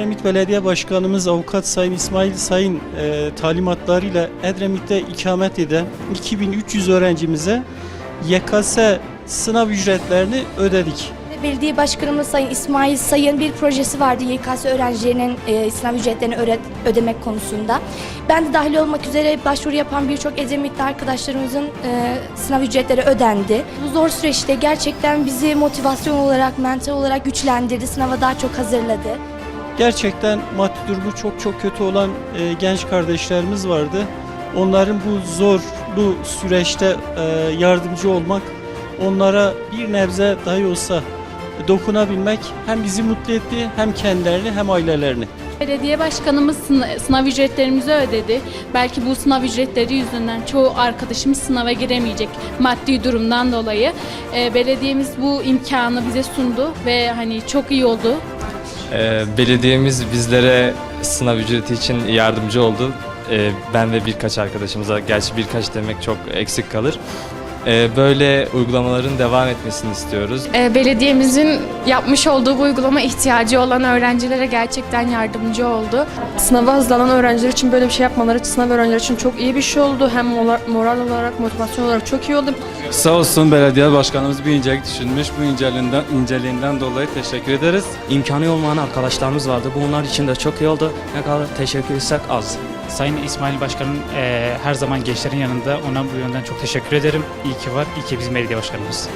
Belediye Başkanımız Avukat Sayın İsmail Sayın e, talimatlarıyla Edremit'te ikamet eden 2300 öğrencimize YKS sınav ücretlerini ödedik. Belediye Başkanımız Sayın İsmail Sayın bir projesi vardı YKS öğrencilerinin e, sınav ücretlerini öğret- ödemek konusunda. Ben de dahil olmak üzere başvuru yapan birçok Edremitli arkadaşlarımızın e, sınav ücretleri ödendi. Bu zor süreçte gerçekten bizi motivasyon olarak, mental olarak güçlendirdi, sınava daha çok hazırladı. Gerçekten maddi durumu çok çok kötü olan e, genç kardeşlerimiz vardı. Onların bu zorlu süreçte e, yardımcı olmak, onlara bir nebze dahi olsa dokunabilmek hem bizi mutlu etti hem kendilerini hem ailelerini. Belediye başkanımız sın- sınav ücretlerimizi ödedi. Belki bu sınav ücretleri yüzünden çoğu arkadaşımız sınava giremeyecek maddi durumdan dolayı. Ee, belediyemiz bu imkanı bize sundu ve hani çok iyi oldu. Ee, belediyemiz bizlere sınav ücreti için yardımcı oldu. Ee, ben ve birkaç arkadaşımıza, gerçi birkaç demek çok eksik kalır. Ee, böyle uygulamaların devam etmesini istiyoruz. E, Belediyemizin yapmış olduğu bu uygulama ihtiyacı olan öğrencilere gerçekten yardımcı oldu. Sınava hazırlanan öğrenciler için böyle bir şey yapmaları sınav öğrenciler için çok iyi bir şey oldu. Hem moral, moral olarak, motivasyon olarak çok iyi oldu. Sağ olsun belediye başkanımız bir incelik düşünmüş. Bu inceliğinden, inceliğinden dolayı teşekkür ederiz. imkanı olmayan arkadaşlarımız vardı. Bunlar için de çok iyi oldu. Ne kadar teşekkür etsek az. Sayın İsmail Başkan'ın eee, her zaman gençlerin yanında ona bu yönden çok teşekkür ederim. İyi ki var, iyi ki bizim belediye başkanımız.